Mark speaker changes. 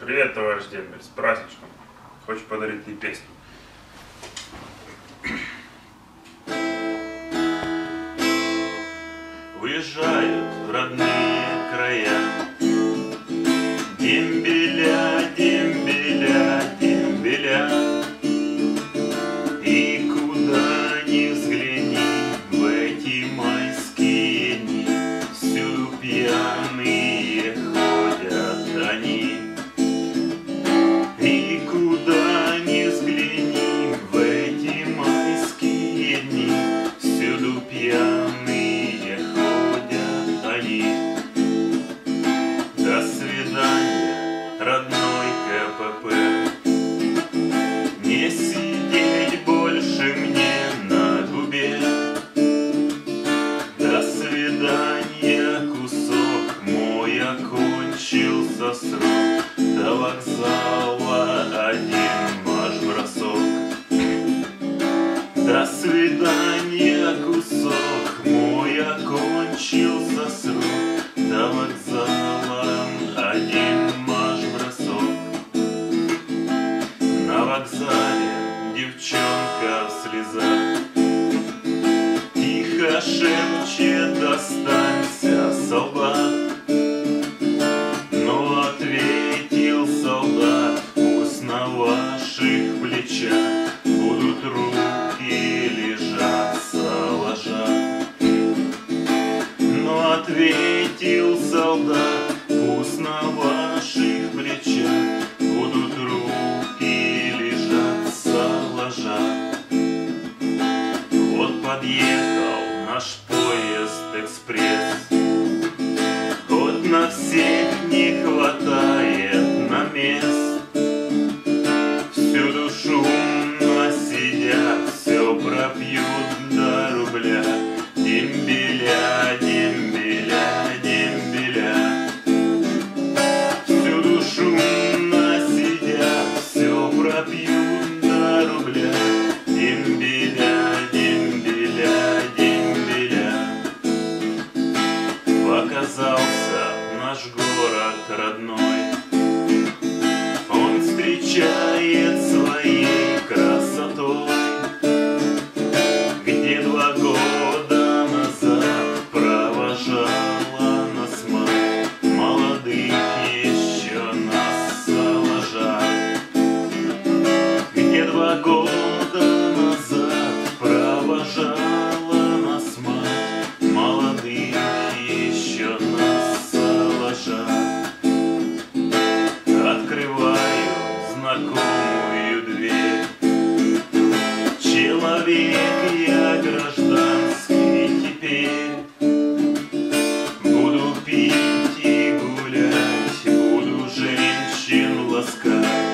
Speaker 1: Привет, товарищ Дембель, с праздничком. Хочу подарить тебе песню. Уезжают в родные края Дембеля, дембеля, дембеля И куда ни взгляни в эти майские дни Всюду пьяные вокзала один марш бросок. До свидания, кусок мой окончился срок. До вокзала один марш бросок. На вокзале девчонка в слезах. Тихо шепчет, достанься, солдат ответил солдат, пусть на ваших плечах. Будут руки лежаться ложа вот подъехал наш поезд экспресс город родной. Он встречает sky.